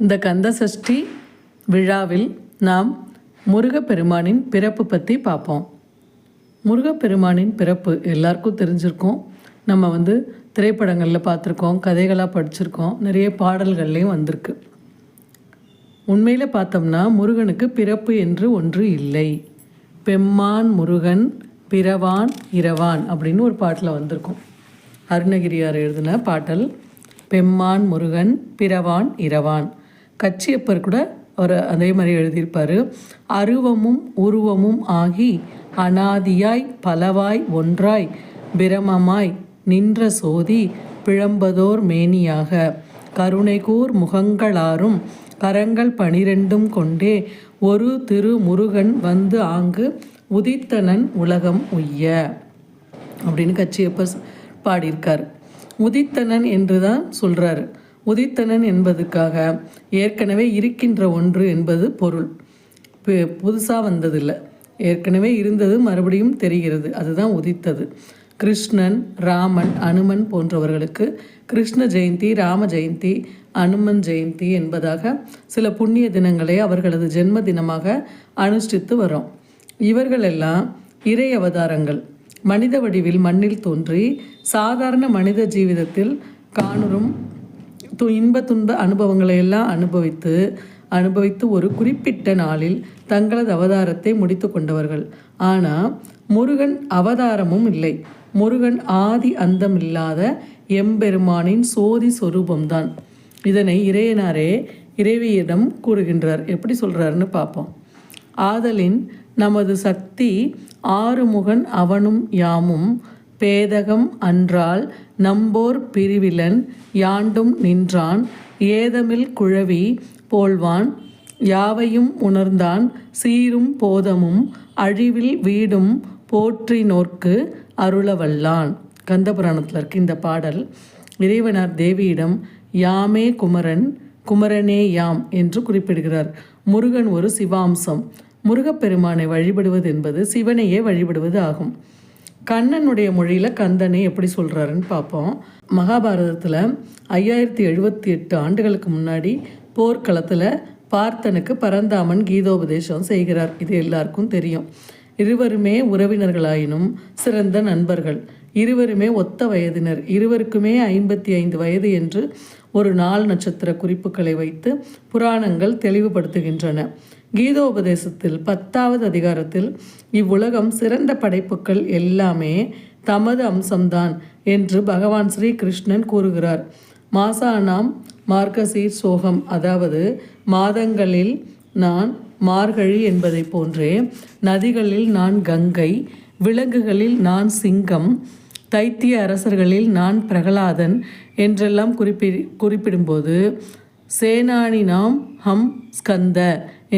இந்த கந்த சஷ்டி விழாவில் நாம் முருகப்பெருமானின் பிறப்பு பற்றி பார்ப்போம். முருகப்பெருமானின் பிறப்பு எல்லாருக்கும் தெரிஞ்சிருக்கும். நம்ம வந்து திரைப்படங்களில் பார்த்துருக்கோம் கதைகளாக படிச்சிருக்கோம் நிறைய பாடல்கள்லேயும் வந்திருக்கு. உண்மையில் பார்த்தோம்னா முருகனுக்கு பிறப்பு என்று ஒன்று இல்லை. பெம்மான் முருகன் பிறவான் இரவான் அப்படின்னு ஒரு பாட்டில் வந்திருக்கும். அருணகிரியார் எழுதின பாட்டல் பெம்மான் முருகன் பிறவான் இரவான். கச்சியப்பர் கூட அவர் அதே மாதிரி எழுதியிருப்பார். அருவமும் உருவமும் ஆகி அனாதியாய் பலவாய் ஒன்றாய் பிரமமாய் நின்ற சோதி பிழம்பதோர் மேனியாக. கருணைகூர் முகங்களாரும் கரங்கள் பனிரெண்டும் கொண்டே ஒரு திரு முருகன் வந்து ஆங்கு உதித்தனன் உலகம் உய்ய. அப்படின்னு கச்சியப்ப பாடியிருக்கார். உதித்தனன் என்று தான் சொல்கிறாரு உதித்தனன் என்பதுக்காக ஏற்கனவே இருக்கின்ற ஒன்று என்பது பொருள். புதுசாக வந்ததில்லை. ஏற்கனவே இருந்தது மறுபடியும் தெரிகிறது. அதுதான் உதித்தது. கிருஷ்ணன் ராமன் அனுமன் போன்றவர்களுக்கு கிருஷ்ண ஜெயந்தி ராம ஜெயந்தி அனுமன் ஜெயந்தி என்பதாக சில புண்ணிய தினங்களை அவர்களது ஜென்ம தினமாக அனுஷ்டித்து வரோம் இவர்களெல்லாம் இறை அவதாரங்கள். மனித வடிவில் மண்ணில் தோன்றி சாதாரண மனித ஜீவிதத்தில் காணுறும் து இன்ப துன்ப அனுபவங்களை எல்லாம் அனுபவித்து அனுபவித்து ஒரு குறிப்பிட்ட நாளில் தங்களது அவதாரத்தை முடித்து கொண்டவர்கள். ஆனால் முருகன் அவதாரமும் இல்லை. முருகன் ஆதி அந்தம் இல்லாத எம்பெருமானின் சோதி சொரூபம்தான். இதனை இறையனாரே இறைவியிடம் கூறுகின்றார். எப்படி சொல்கிறாருன்னு பார்ப்போம் ஆதலின் நமது சக்தி ஆறுமுகன் அவனும் யாமும் பேதகம் அன்றால் நம்போர் பிரிவிலன் யாண்டும் நின்றான். ஏதமில் குழவி போல்வான். யாவையும் உணர்ந்தான். சீரும் போதமும் அழிவில் வீடும் போற்றி நோர்க்கு அருளவல்லான். கந்தபுராணத்தில் இருக்க இந்த பாடல். இறைவனார் தேவியிடம் யாமே குமரன் குமரனே யாம் என்று குறிப்பிடுகிறார். முருகன் ஒரு சிவாம்சம். முருகப்பெருமானை வழிபடுவது என்பது சிவனையே வழிபடுவது ஆகும். கண்ணனுடைய மொழியில் கந்தனை எப்படி சொல்கிறாருன்னு பார்ப்போம். மகாபாரதத்தில் ஐயாயிரத்தி எழுபத்தி எட்டு ஆண்டுகளுக்கு முன்னாடி போர்க்களத்தில் பார்த்தனுக்கு பரந்தாமன் கீதோபதேசம் செய்கிறார். இது எல்லாருக்கும் தெரியும். இருவருமே உறவினர்களாயினும் சிறந்த நண்பர்கள். இருவருமே ஒத்த வயதினர். இருவருக்குமே ஐம்பத்தி ஐந்து வயது என்று ஒரு நாள் நட்சத்திர குறிப்புகளை வைத்து புராணங்கள் தெளிவுபடுத்துகின்றன. கீதோபதேசத்தில் பத்தாவது அதிகாரத்தில் இவ்வுலகம் சிறந்த படைப்புகள் எல்லாமே தமது அம்சம்தான் என்று பகவான் ஸ்ரீ கிருஷ்ணன் கூறுகிறார். மாசானாம் மார்க்கசீர் சோகம் அதாவது மாதங்களில் நான் மார்கழி என்பதை போன்றே நதிகளில் நான் கங்கை விலங்குகளில் நான் சிங்கம் தைத்திய அரசர்களில் நான் பிரகலாதன் என்றெல்லாம் குறிப்பி குறிப்பிடும்போது சேனானி நாம் ஹம் ஸ்கந்த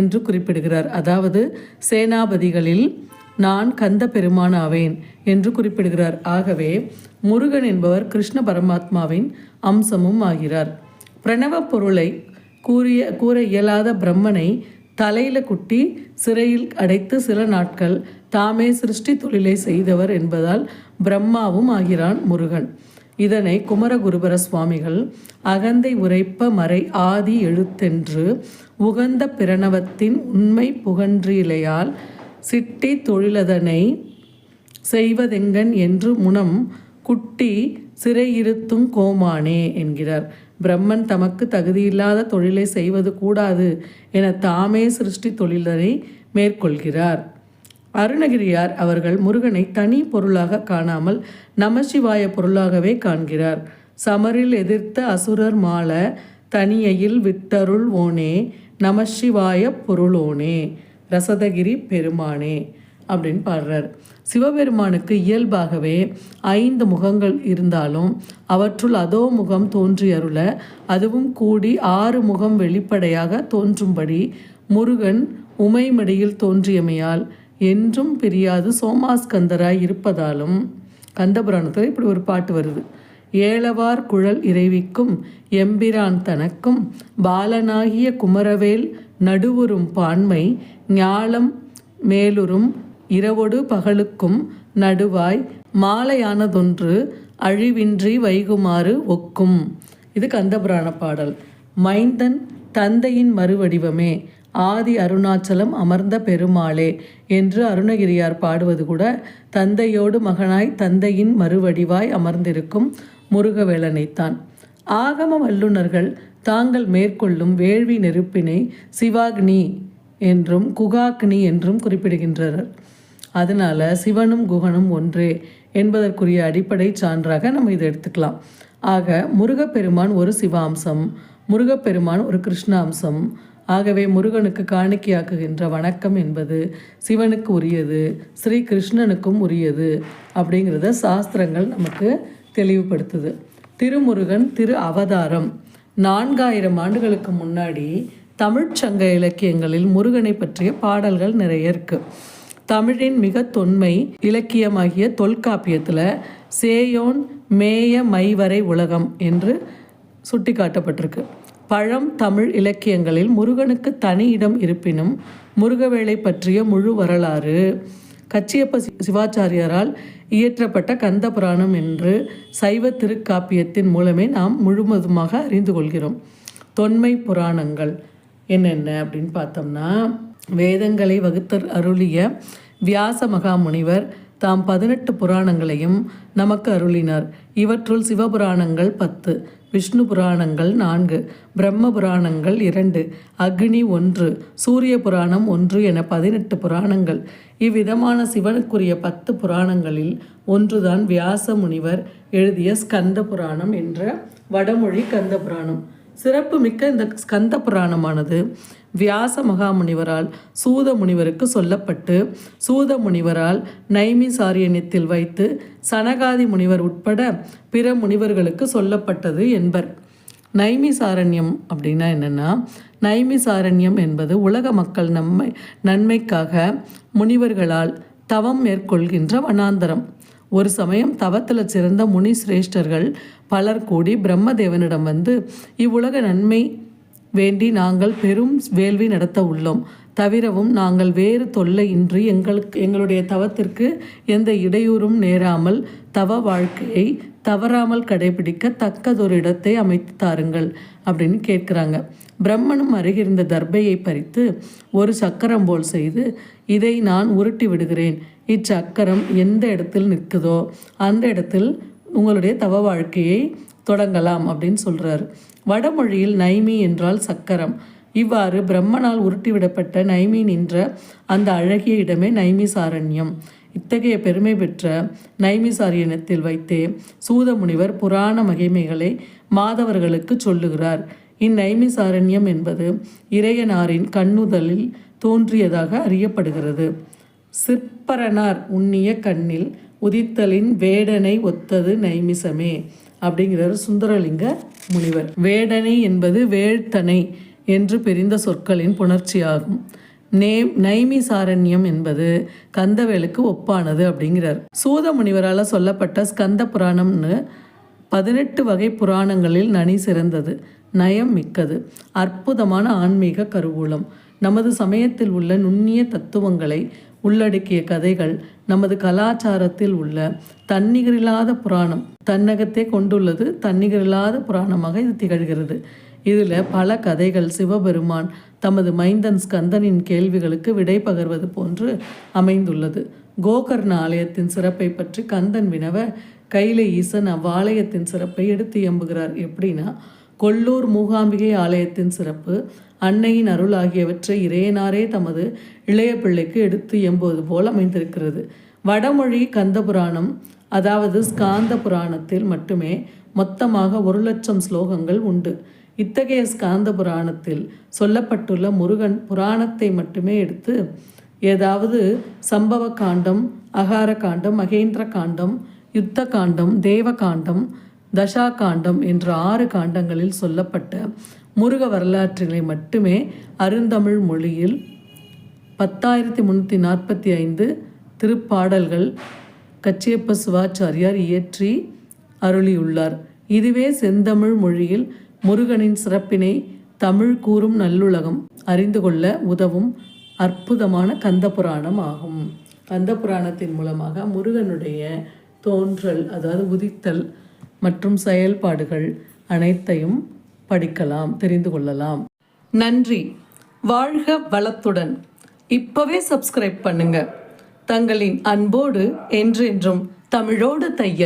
என்று குறிப்பிடுகிறார். அதாவது சேனாபதிகளில் நான் கந்த பெருமான் ஆவேன் என்று குறிப்பிடுகிறார். ஆகவே முருகன் என்பவர் கிருஷ்ண பரமாத்மாவின் அம்சமும் ஆகிறார். பிரணவ பொருளை கூறிய கூற இயலாத பிரம்மனை தலையில் குட்டி சிறையில் அடைத்து சில நாட்கள் தாமே சிருஷ்டி தொழிலை செய்தவர் என்பதால் பிரம்மாவும் ஆகிறான் முருகன். இதனை குமரகுருபர சுவாமிகள் அகந்தை உரைப்ப மறை ஆதி எழுத்தென்று உகந்த பிரணவத்தின் உண்மை புகன்றிலையால் சிட்டி தொழிலதனை செய்வதெங்கன் என்று முனம் குட்டி சிறையிருத்தும் கோமானே என்கிறார். பிரம்மன் தமக்கு தகுதியில்லாத தொழிலை செய்வது கூடாது என தாமே சிருஷ்டி தொழிலனை மேற்கொள்கிறார். அருணகிரியார் அவர்கள் முருகனை தனி பொருளாக காணாமல் நமசிவாய பொருளாகவே காண்கிறார். சமரில் எதிர்த்த அசுரர் மால தனியையில் விட்டருள் ஓனே நமசிவாய பொருளோனே ரசதகிரி பெருமானே அப்படின்னு பாடுறார். சிவபெருமானுக்கு இயல்பாகவே ஐந்து முகங்கள் இருந்தாலும் அவற்றுள் அதோ முகம் தோன்றியருள அதுவும் கூடி ஆறு முகம் வெளிப்படையாக தோன்றும்படி முருகன் உமைமடியில் தோன்றியமையால் என்றும் பிரியாது. சோமாஸ்கந்தராய் இருப்பதாலும் கந்தபுராணத்தில் இப்படி ஒரு பாட்டு வருது. ஏழவார் குழல் இறைவிக்கும் எம்பிரான் தனக்கும் பாலனாகிய குமரவேல் நடுவுறும் பான்மை ஞாலம் மேலுறும் இரவொடு பகலுக்கும் நடுவாய் மாலையானதொன்று அழிவின்றி வைகுமாறு ஒக்கும். இது கந்தபுராண பாடல். மைந்தன் தந்தையின் மறுவடிவமே. ஆதி அருணாச்சலம் அமர்ந்த பெருமாளே என்று அருணகிரியார் பாடுவது கூட தந்தையோடு மகனாய் தந்தையின் மறுவடிவாய் அமர்ந்திருக்கும் முருகவேளனைத்தான் ஆகம வல்லுநர்கள் தாங்கள் மேற்கொள்ளும் வேள்வி நெருப்பினை சிவாக்னி என்றும் குகாக்னி என்றும் குறிப்பிடுகின்றனர். அதனால சிவனும் குகனும் ஒன்றே என்பதற்குரிய அடிப்படை சான்றாக நம்ம இதை எடுத்துக்கலாம். ஆக முருகப்பெருமான் ஒரு சிவாம்சம் முருகப்பெருமான் ஒரு கிருஷ்ணாம்சம். ஆகவே முருகனுக்கு காணிக்கையாக்குகின்ற வணக்கம் என்பது சிவனுக்கு உரியது ஸ்ரீ கிருஷ்ணனுக்கும் உரியது அப்படிங்கிறத சாஸ்திரங்கள் நமக்கு தெளிவுபடுத்துது. திருமுருகன் திரு அவதாரம். நான்காயிரம் ஆண்டுகளுக்கு முன்னாடி தமிழ்ச் சங்க இலக்கியங்களில் முருகனை பற்றிய பாடல்கள் நிறைய இருக்கு. தமிழின் மிக தொன்மை இலக்கியமாகிய தொல்காப்பியத்தில் சேயோன் மேய மைவரை உலகம் என்று சுட்டிக்காட்டப்பட்டிருக்கு. பழம் தமிழ் இலக்கியங்களில் முருகனுக்கு தனி இடம் இருப்பினும் முருகவேளை பற்றிய முழு வரலாறு கச்சியப்ப சி- சிவாச்சாரியாரால் இயற்றப்பட்ட கந்த புராணம் என்று சைவ திருக்காப்பியத்தின் மூலமே நாம் முழுவதுமாக அறிந்து கொள்கிறோம். தொன்மை புராணங்கள் என்னென்ன அப்படின்னு பார்த்தோம்னா வேதங்களை வகுத்தர் அருளிய வியாச மகாமுனிவர் தாம் பதினெட்டு புராணங்களையும் நமக்கு அருளினார். இவற்றுள் சிவபுராணங்கள் பத்து விஷ்ணு புராணங்கள் நான்கு பிரம்ம புராணங்கள் இரண்டு அக்னி ஒன்று சூரிய புராணம் ஒன்று என பதினெட்டு புராணங்கள். இவ்விதமான சிவனுக்குரிய பத்து புராணங்களில் ஒன்றுதான் வியாச முனிவர் எழுதிய ஸ்கந்த புராணம் என்ற வடமொழி கந்த புராணம். சிறப்பு மிக்க இந்த ஸ்கந்த புராணமானது வியாச மகாமுனிவரால் சூத முனிவருக்கு சொல்லப்பட்டு சூத முனிவரால் நைமிசாரியனியத்தில் வைத்து சனகாதி முனிவர் உட்பட பிற முனிவர்களுக்கு சொல்லப்பட்டது என்பர். நைமிசாரண்யம் அப்படின்னா என்னென்னா நைமிசாரண்யம் என்பது உலக மக்கள் நம்மை நன்மைக்காக முனிவர்களால் தவம் மேற்கொள்கின்ற வனாந்தரம். ஒரு சமயம் தவத்தில் சிறந்த முனி சிரேஷ்டர்கள் பலர் கூடி பிரம்மதேவனிடம் வந்து இவ்வுலக நன்மை வேண்டி நாங்கள் பெரும் வேள்வி நடத்த உள்ளோம். தவிரவும் நாங்கள் வேறு தொல்லை இன்றி எங்களுக்கு எங்களுடைய தவத்திற்கு எந்த இடையூறும் நேராமல் தவ வாழ்க்கையை தவறாமல் கடைபிடிக்க தக்கதொரு இடத்தை அமைத்து தாருங்கள் அப்படின்னு கேட்குறாங்க. பிரம்மனும் அருகிருந்த தர்பையை பறித்து ஒரு சக்கரம் போல் செய்து இதை நான் உருட்டி விடுகிறேன். இச்சக்கரம் எந்த இடத்தில் நிற்குதோ அந்த இடத்தில் உங்களுடைய தவ வாழ்க்கையை தொடங்கலாம் அப்படின்னு சொல்கிறார் வடமொழியில் நைமி என்றால் சக்கரம். இவ்வாறு பிரம்மனால் உருட்டிவிடப்பட்ட நைமி நின்ற அந்த அழகிய இடமே நைமி சாரண்யம் இத்தகைய பெருமை பெற்ற நைமிசாரியனத்தில் வைத்தே சூத முனிவர் புராண மகிமைகளை மாதவர்களுக்கு சொல்லுகிறார். இந்நைமிசாரண்யம் என்பது இறையனாரின் கண்ணுதலில் தோன்றியதாக அறியப்படுகிறது. சிற்பரனார் உண்ணிய கண்ணில் உதித்தலின் வேடனை ஒத்தது நைமிசமே அப்படிங்கிறார் சுந்தரலிங்க முனிவர். வேடனை என்பது வேழ்த்தனை என்று பிரிந்த சொற்களின் புணர்ச்சியாகும். நே நைமிசாரண்யம் என்பது கந்தவேலுக்கு ஒப்பானது அப்படிங்கிறார். சூத முனிவரால் சொல்லப்பட்ட ஸ்கந்த புராணம்னு பதினெட்டு வகை புராணங்களில் நனி சிறந்தது நயம் மிக்கது அற்புதமான ஆன்மீக கருவூலம். நமது சமயத்தில் உள்ள நுண்ணிய தத்துவங்களை உள்ளடக்கிய கதைகள் நமது கலாச்சாரத்தில் உள்ள தன்னிகரில்லாத புராணம். தன்னகத்தே கொண்டுள்ளது தன்னிகரில்லாத புராணமாக இது திகழ்கிறது. இதில் பல கதைகள் சிவபெருமான் தமது மைந்தன் ஸ்கந்தனின் கேள்விகளுக்கு விடை பகர்வது போன்று அமைந்துள்ளது. கோகர்ண ஆலயத்தின் சிறப்பை பற்றி கந்தன் வினவ கையில ஈசன் அவ்வாலயத்தின் சிறப்பை எடுத்து எம்புகிறார் எப்படின்னா கொல்லூர் மூகாம்பிகை ஆலயத்தின் சிறப்பு அன்னையின் அருள் ஆகியவற்றை இறையனாரே தமது இளைய பிள்ளைக்கு எடுத்து எம்புவது போல் அமைந்திருக்கிறது. வடமொழி கந்த புராணம் அதாவது ஸ்காந்த புராணத்தில் மட்டுமே மொத்தமாக ஒரு லட்சம் ஸ்லோகங்கள் உண்டு. இத்தகைய ஸ்காந்த புராணத்தில் சொல்லப்பட்டுள்ள முருகன் புராணத்தை மட்டுமே எடுத்து ஏதாவது சம்பவ காண்டம் அகார காண்டம் மகேந்திர காண்டம் யுத்த காண்டம் தேவ காண்டம் தசா காண்டம் என்ற ஆறு காண்டங்களில் சொல்லப்பட்ட முருக வரலாற்றினை மட்டுமே அருந்தமிழ் மொழியில் பத்தாயிரத்தி முந்நூற்றி நாற்பத்தி ஐந்து திருப்பாடல்கள் கச்சியப்ப சிவாச்சாரியார் இயற்றி அருளியுள்ளார். இதுவே செந்தமிழ் மொழியில் முருகனின் சிறப்பினை தமிழ் கூறும் நல்லுலகம் அறிந்து கொள்ள உதவும் அற்புதமான கந்த புராணம் ஆகும். கந்த புராணத்தின் மூலமாக முருகனுடைய தோன்றல் அதாவது உதித்தல் மற்றும் செயல்பாடுகள் அனைத்தையும் படிக்கலாம் தெரிந்து கொள்ளலாம். நன்றி. வாழ்க வளத்துடன். இப்பவே சப்ஸ்கிரைப் பண்ணுங்க. தங்களின் அன்போடு என்றென்றும் தமிழோடு தையல்.